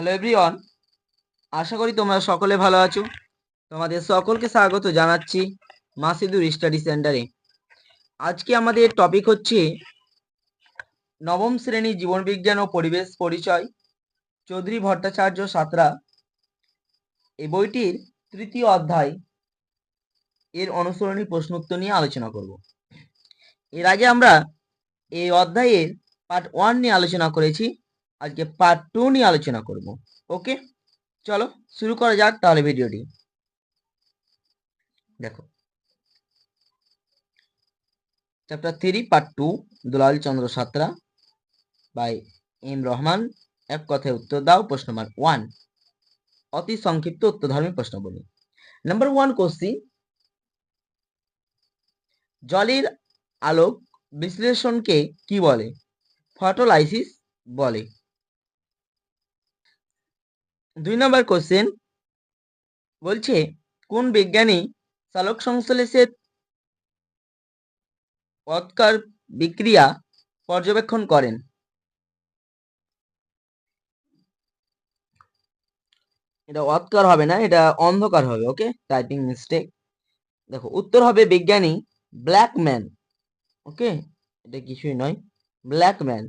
Hello everyone আশা করি তোমরা সকলে ভালো আছো। তোমাদের সকলকে স্বাগত জানাচ্ছি মাসিদুর স্টাডি সেন্টারে। আজকে আমাদের টপিক হচ্ছে নবম শ্রেণি জীবনবিজ্ঞান ও পরিবেশ পরিচয়, চৌধুরী ভট্টাচার্য সাঁতরা। এই বইটির তৃতীয় অধ্যায় এর অনুসরণী প্রশ্নোত্তর নিয়ে আলোচনা করব। এর আগে আমরা এই অধ্যায়ের পার্ট ওয়ান নিয়ে আলোচনা করেছি। আজকে পার্ট টু নিয়ে আলোচনা করব ওকে চলো শুরু করা যাক তাহলে ভিডিওটি দেখো। Chapter three part two Dulal Chandra Satra by M Rahman, এক কথায় উত্তর দাও, প্রশ্ন নাম্বার ওয়ান অতি সংক্ষিপ্ত উত্তরধর্মী প্রশ্ন বলি নাম্বার ওয়ান কোশ্চিন জলের আলোক বিশ্লেষণকে কি বলে? ফটোলাইসিস বলে। দুই নম্বর কোশ্চেন বলছে, কোন বিজ্ঞানী চালক সংশ্লেষের অৎকার বিক্রিয়া পর্যবেক্ষণ করেন? এটা অৎকার হবে না, এটা অন্ধকার হবে ওকে টাইপিং মিস্টেক দেখো, উত্তর হবে বিজ্ঞানী ব্ল্যাক ম্যান ওকে এটা কিছুই নয়, ব্ল্যাক ম্যান।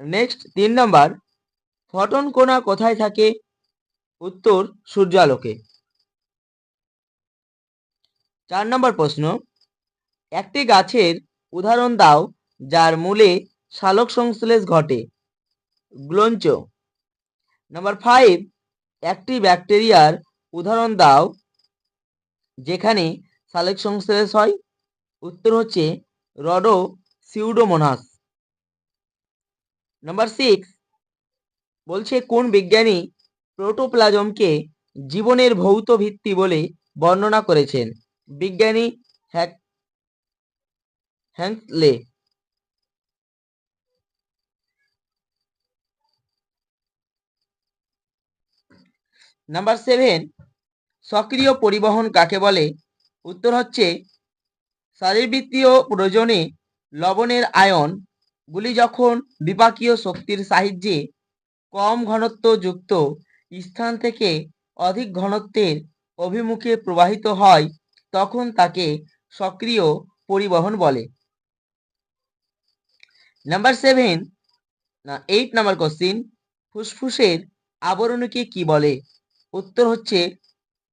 নেক্সট, তিন নাম্বার ফটন কোণা কোথায় থাকে? উত্তর, সূর্যালোকে। চার নম্বর প্রশ্ন। একটি গাছের উদাহরণ দাও যার মূলে শালক সংশ্লেষ ঘটে। গ্লঞ্চ। নাম্বার ফাইভ, একটি ব্যাকটেরিয়ার উদাহরণ দাও যেখানে শালক সংশ্লেষ হয়। উত্তর হচ্ছে রডো সিউডোমোনাস নাম্বার সিক্স বলছে, কোন বিজ্ঞানী প্রোটোপ্লাজমকে জীবনের ভৌত ভিত্তি বলে বর্ণনা করেছেন? বিজ্ঞানী হ্যাক হ্যাংলে নাম্বার সেভেন, সক্রিয় পরিবহন কাকে বলে? উত্তর হচ্ছে, শারীরবৃত্তীয় প্রয়োজনে লবণের আয়ন গুলি যখন বিপাকীয় শক্তির সাহায্যে কম ঘনত্ব যুক্ত স্থান থেকে অধিক ঘনত্বের অভিমুখে প্রবাহিত হয়, তখন তাকে সক্রিয় পরিবহন বলে। নাম্বার সেভেন না এইট নাম্বার কোশ্চিন ফুসফুসের আবরণীকে কি বলে? উত্তর হচ্ছে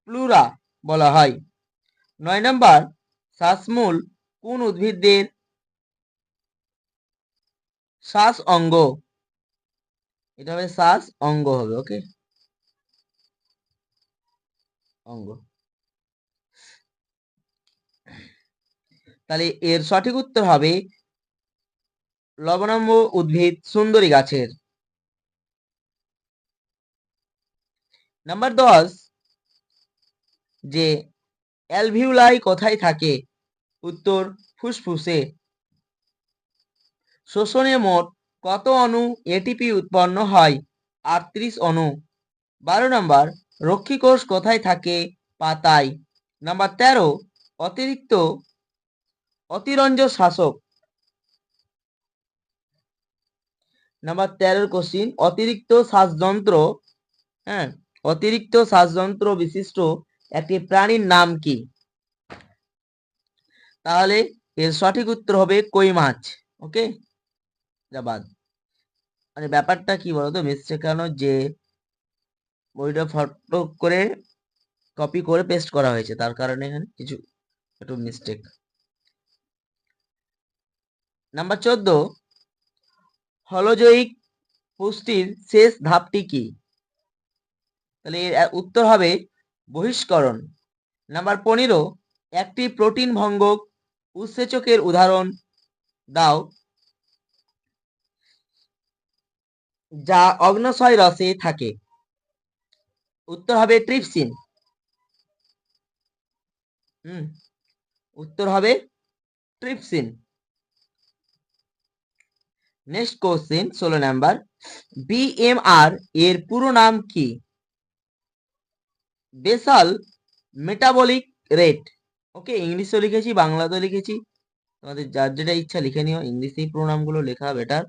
প্লুরা বলা হয়। নয় নাম্বার শ্বাসমূল কোন উদ্ভিদদের শ্বাস অঙ্গ? এটা হবে শ্বাস, অঙ্গ হবে ওকে অঙ্গ। তাহলে এর সঠিক উত্তর হবে লবণাম্ব উদ্ভিদ সুন্দরী গাছের। নাম্বার দশ, যে অ্যালভিউলাই কোথায় থাকে? উত্তর ফুসফুসে। শোষণে মোট কত অণু এটিপি উৎপন্ন হয়? আটত্রিশ অণু। বারো নম্বর রক্ষীকোষ কোথায় থাকে? পাতায়। নাম্বার তেরো, অতিরিক্ত অতিরঞ্জ শাসক। নাম্বার তেরোর কোশ্চিন অতিরিক্ত শ্বাসযন্ত্র হ্যাঁ অতিরিক্ত শ্বাসযন্ত্র বিশিষ্ট একটি প্রাণীর নাম কি? তাহলে এর সঠিক উত্তর হবে কই মাছ ওকে বাদ মানে ব্যাপারটা কি বলতো? মিস্টেকানো যে বইটা ফটো করে কপি করে পেস্ট করা হয়েছে, তার কারণে এখানে কিছু একটু মিস্টেক নাম্বার চোদ্দ, হলজয়িক পুষ্টির শেষ ধাপটি কি? তাহলে এর উত্তর হবে বহিষ্করণ। নাম্বার পনেরো, একটি প্রোটিন ভঙ্গক উৎসেচকের উদাহরণ দাও। যা অগ্নশয় রসে থাকে। উত্তর হবে ট্রিপসিন। হুম, উত্তর হবে ট্রিপসিন। নেক্সট কোশ্চেন, ষোলো নাম্বার। বিএমআর এর পুরো নাম কি? Basal metabolic rate. ওকে, ইংলিশেও লিখেছি, বাংলাতেও লিখেছি। তোমাদের যার যেটা ইচ্ছা লিখে নিও, ইংলিশেই প্রোনামগুলো লেখা better.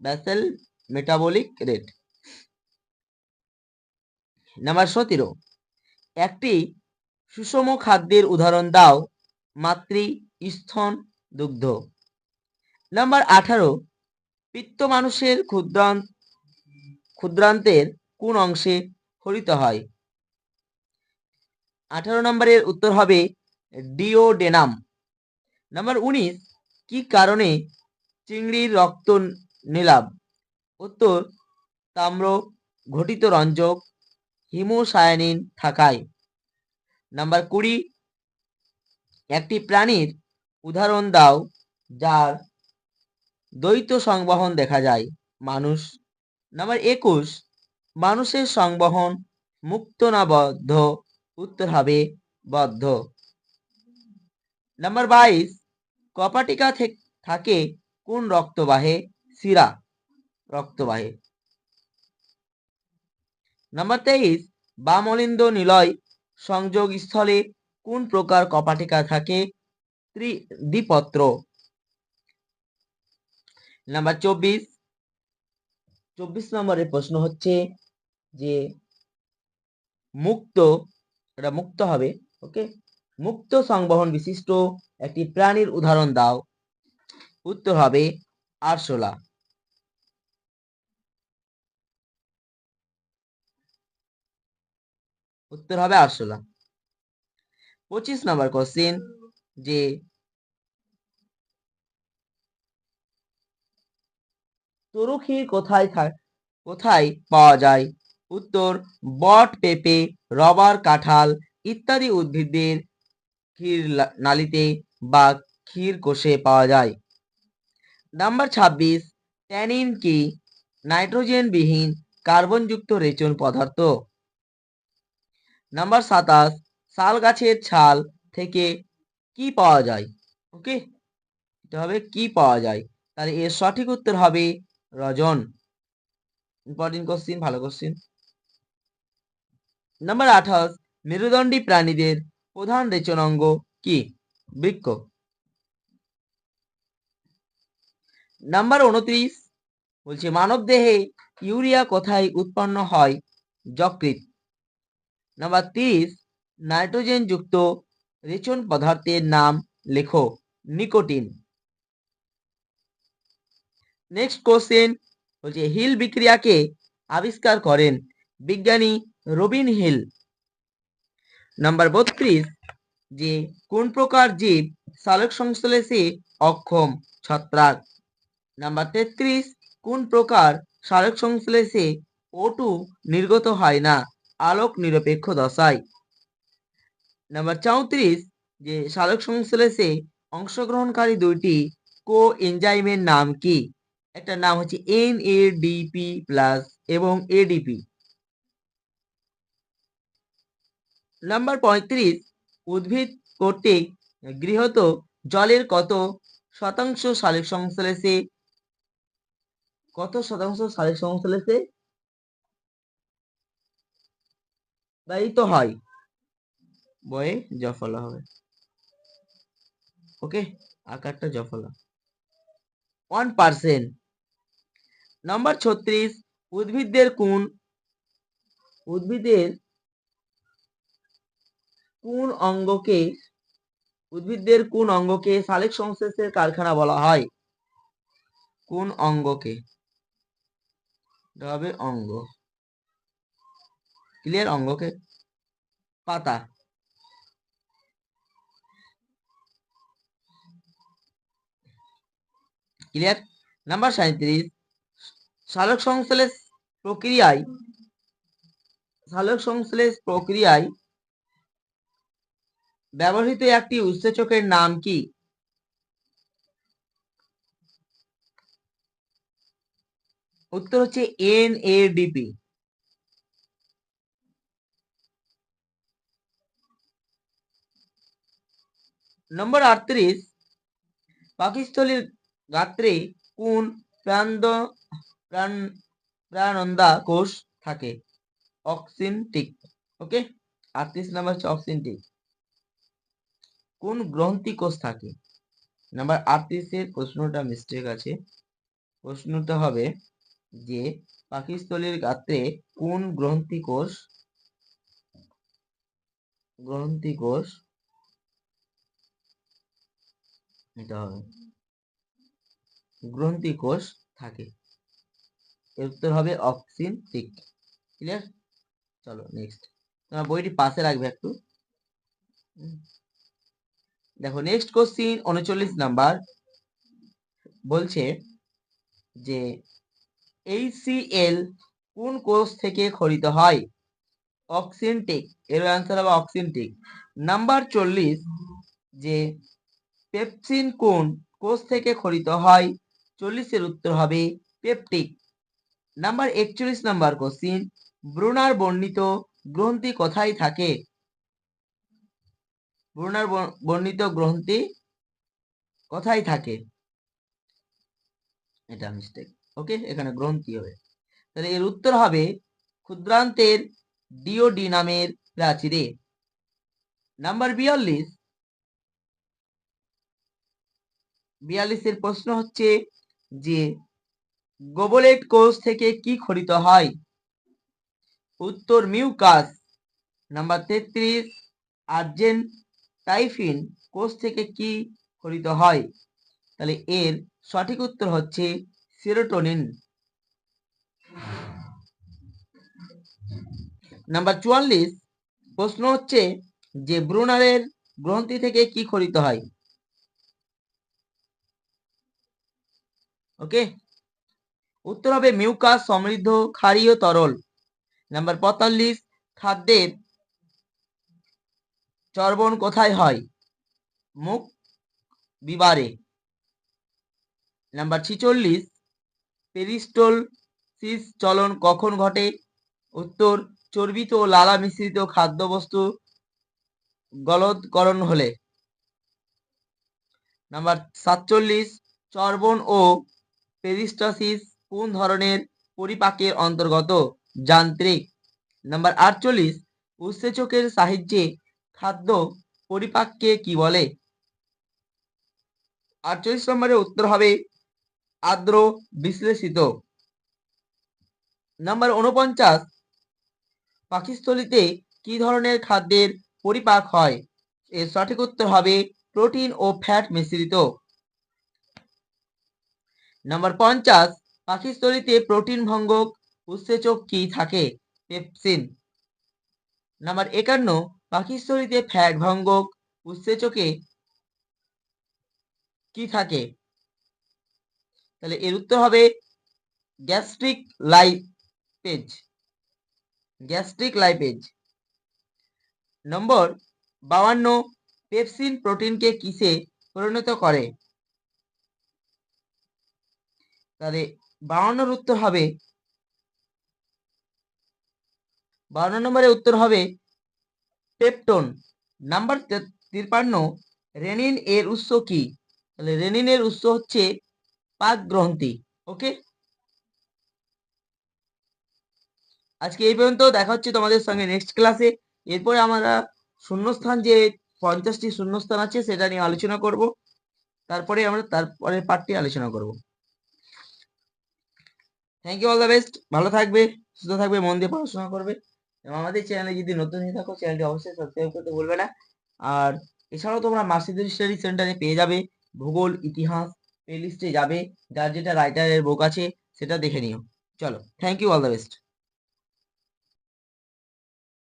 Basal metabolic rate number সতেরো, একটি সুষম খাদ্যের উদাহরণ দাও, মাতৃ স্থন দুগ্ধ। নাম্বার আঠারো, পিত্ত মানুষের ক্ষুদ্রান, ক্ষুদ্রান্তের কোন অংশে হরিত হয়? আঠারো নম্বরের উত্তর হবে ডিওডেনাম। নাম্বার উনিশ, কি কারণে চিংড়ির রক্ত নীলাভ উত্তর, তাম্র ঘটিত রঞ্জক হিমোসায়ানিন থাকায়। নাম্বার কুড়ি, একটি প্রাণীর উদাহরণ দাও যার দ্বৈত সংবহন দেখা যায়, মানুষ। নাম্বার একুশ, মানুষের সংবহন মুক্ত না বদ্ধ উত্তর হবে বদ্ধ। নাম্বার বাইশ, কপাটিকা থেক- থাকে কোন রক্তবাহে? শিরা। রক্তবাহে। নাম্বার তেইশ বামলিন্দ নিলয়, সংযোগ স্থলে কোন প্রকার কপাটিকা থাকে? ত্রি- দ্বিপত্র। নাম্বার চব্বিশ চব্বিশ নম্বরের প্রশ্ন হচ্ছে যে মুক্ত, এটা মুক্ত হবে ওকে মুক্ত সংবহন বিশিষ্ট একটি প্রাণীর উদাহরণ দাও। উত্তর হবে আরশোলা। উত্তর হবে আরশোলা। পঁচিশ নম্বর কোশ্চেন যে তরুক্ষী কোথায় কোথায় পাওয়া যায়? উত্তর, বট, পেঁপে, রবার, কাঁঠাল ইত্যাদি উদ্ভিদের ক্ষীর নালীতে বা ক্ষীর কোষে পাওয়া যায়। নাম্বার ছাব্বিশ, ট্যানিন কি নাইট্রোজেনবিহীন কার্বনযুক্ত রেচন পদার্থ? নাম্বার সাতাশ শাল গাছের ছাল থেকে কি পাওয়া যায়? ওকে এটা হবে কি পাওয়া যায়? তাহলে এর সঠিক উত্তর হবে রজন। ইম্পর্টেন্ট কোশ্চিন ভালো কোশ্চিন নাম্বার আঠাশ, মেরুদণ্ডী প্রাণীদের প্রধান রেচন অঙ্গ কি? বৃক্ষ নাম্বার উনত্রিশ, বলছে মানব দেহে ইউরিয়া কোথায় উৎপন্ন হয়? যকৃৎ। নাম্বার তিরিশ নাইট্রোজেন যুক্ত রেচন পদার্থের নাম লেখো নিকোটিন নেক্সট কোশ্চেন বলছে হিল বিক্রিয়াকে আবিষ্কার করেন বিজ্ঞানী রবিন হিল নাম্বার বত্রিশ যে কোন প্রকার জীব সালোক সংশ্লেষে অক্ষম ছত্রাক নাম্বার তেত্রিশ কোন প্রকার সালোক সংশ্লেষে ওটু নির্গত হয় না আলোক নিরপেক্ষ দশায়। নাম্বার চৌত্রিশ, যে সালোক সংশ্লেষে অংশগ্রহণকারী দুইটি কো এনজাইমের নাম কি? একটা নাম হচ্ছে এন এ ডিপি প্লাস এবং এডিপি নাম্বার পঁয়ত্রিশ, উদ্ভিদ কর্তৃক গৃহীত জলের কত শতাংশ সালোক সংশ্লেষে কত শতাংশ সালোক সংশ্লেষে ব্যয়িত হয়। বয়ে জফলা হবে। ওকে, আকারটা জফলা। ওয়ান পার্সেন্ট নাম্বার ছত্রিশ উদ্ভিদদের কোন, উদ্ভিদের কোন অঙ্গকে উদ্ভিদদের কোন অঙ্গকে সালেক সংশ্লেষের কারখানা বলা হয়? কোন অঙ্গকে? হবে অঙ্গ। ক্লিয়ার অঙ্গকে পাতা। ক্লিয়ার নাম্বার সাঁত্রিশ সালোক সংশ্লেষ প্রক্রিয়ায়, সালোক সংশ্লেষ প্রক্রিয়ায় ব্যবহৃত একটি উৎসেচকের নাম কি? উত্তর হচ্ছে এনএডিপি নম্বর আটত্রিশ পাকিস্থলীর গাত্রে কোন প্রান্দ প্রাণ প্রাণন্দা কোষ থাকে? অক্সিনটিক। ওকে? আটত্রিশ নাম্বার হচ্ছে অক্সিনটিক। কোন গ্রন্থি কোষ থাকে? নাম্বার আটত্রিশের প্রশ্নটা মিস্টেক আছে। প্রশ্নটা হবে যে পাকিস্থলীর গাত্রে কোন গ্রন্থি কোষ? গ্রন্থি কোষ এটা গ্রন্থি কোষ থাকে। এর উত্তর হবে অক্সিন টিক। ক্লিয়ার চলো নেক্সট তোমার বইটি পাশে রাখবে একটু। দেখো নেক্সট কোশ্চিন উনচল্লিশ নাম্বার। বলছে যে এইচসিএল কোন কোষ থেকে খরিত হয়? অক্সিনটিক এর অ্যান্সার হবে অক্সিনটিক নাম্বার চল্লিশ, যে পেপসিন কোন কোষ থেকে খরিত হয়? চল্লিশের উত্তর হবে পেপটিক। নাম্বার একচল্লিশ নাম্বার কোশ্চিন, ব্রুনার বর্ণিত গ্রন্থি কোথায় থাকে? ব্রুনার বর্ণিত গ্রন্থি কোথায় থাকে? এটা মিস্টেক ওকে এখানে গ্রন্থি হবে। তাহলে এর উত্তর হবে ক্ষুদ্রান্তের ডিওডি নামের প্রাচীরে। নাম্বার বিয়াল্লিশ বিয়াল্লিশের প্রশ্ন হচ্ছে যে গোবলেট কোষ থেকে কি খরিত হয়? উত্তর মিউকাস, নাম্বার তেত্রিশ আর্জেন্ট টাইফিন কোষ থেকে কি খরিত হয়? তাহলে এর সঠিক উত্তর হচ্ছে সেরোটোনিন। নাম্বার চুয়াল্লিশ, প্রশ্ন হচ্ছে যে ব্রুনারের গ্রন্থি থেকে কি খরিত হয়? ওকে? উত্তর হবে মিউকাস, সমৃদ্ধ, ক্ষারীয়, তরল। নাম্বার পঁয়তাল্লিশ, খাদ্যের চর্বণ কোথায় হয়? মুখ বিবারে। নাম্বার ছিচল্লিশ, পেরিস্টোল সিস চলন কখন ঘটে? উত্তর, চর্বিত ও লালা মিশ্রিত খাদ্যবস্তু গলদকরণ হলে। নাম্বার সাতচল্লিশ, চর্বণ ও পেরিস্টাসিস কোন ধরনের পরিপাকের অন্তর্গত? যান্ত্রিক। নাম্বার আটচল্লিশ, উৎসেচকের সাহায্যে খাদ্য পরিপাককে কি বলে? আটচল্লিশ নম্বরের উত্তর হবে আর্দ্র বিশ্লেষিত। নাম্বার উনপঞ্চাশ পাকিস্থলিতে কি ধরনের খাদ্যের পরিপাক হয়? এর সঠিক উত্তর হবে প্রোটিন ও ফ্যাট মিশ্রিত। নাম্বার পঞ্চাশ পাকিস্থলিতে প্রোটিন ভঙ্গক উৎসেচক কি থাকে? পেপসিন। নাম্বার একান্ন পাকিস্থলিতে ফ্যাট ভঙ্গক উৎসেচকে কি থাকে? তাহলে এর উত্তর হবে gastric lipase. Gastric lipase. Number বাউান্ন pepsin প্রোটিনকে কিসে পরিণত করে? তাহলে বাউান্নর উত্তর হবে। বাউন্ন নম্বরের উত্তর হবে পেপটন। নাম্বার তিপ্পান্ন রেনিন এর উৎস কি? তাহলে রেনিনের উৎস হচ্ছে পাক গ্রন্থি ওকে? আজকে এই পর্যন্ত, দেখা হচ্ছে তোমাদের সঙ্গে নেক্সট ক্লাসে এরপরে আমরা শূন্যস্থান যে পঞ্চাশটি শূন্যস্থান আছে, সেটা নিয়ে আলোচনা করব। তারপরে আমরা, তারপরে পার্টটি আলোচনা করব। Thank you all the best ভালো থাকবে, সুস্থ থাকবে, মন দিয়ে পড়াশোনা করবে। এবং আমাদের চ্যানেলে যদি নতুন হয়ে থাকো চ্যানেলটি অবশ্যই সাবস্ক্রাইব করতে ভুলবে না। আর এছাড়াও তোমরা মাসিদুর স্টাডি সেন্টারে পেয়ে যাবে। ভূগোল, ইতিহাস প্লেলিস্টে যাবে। যার যেটা রাইটারের বুক আছে, সেটা দেখে নিও। চলো thank you all the best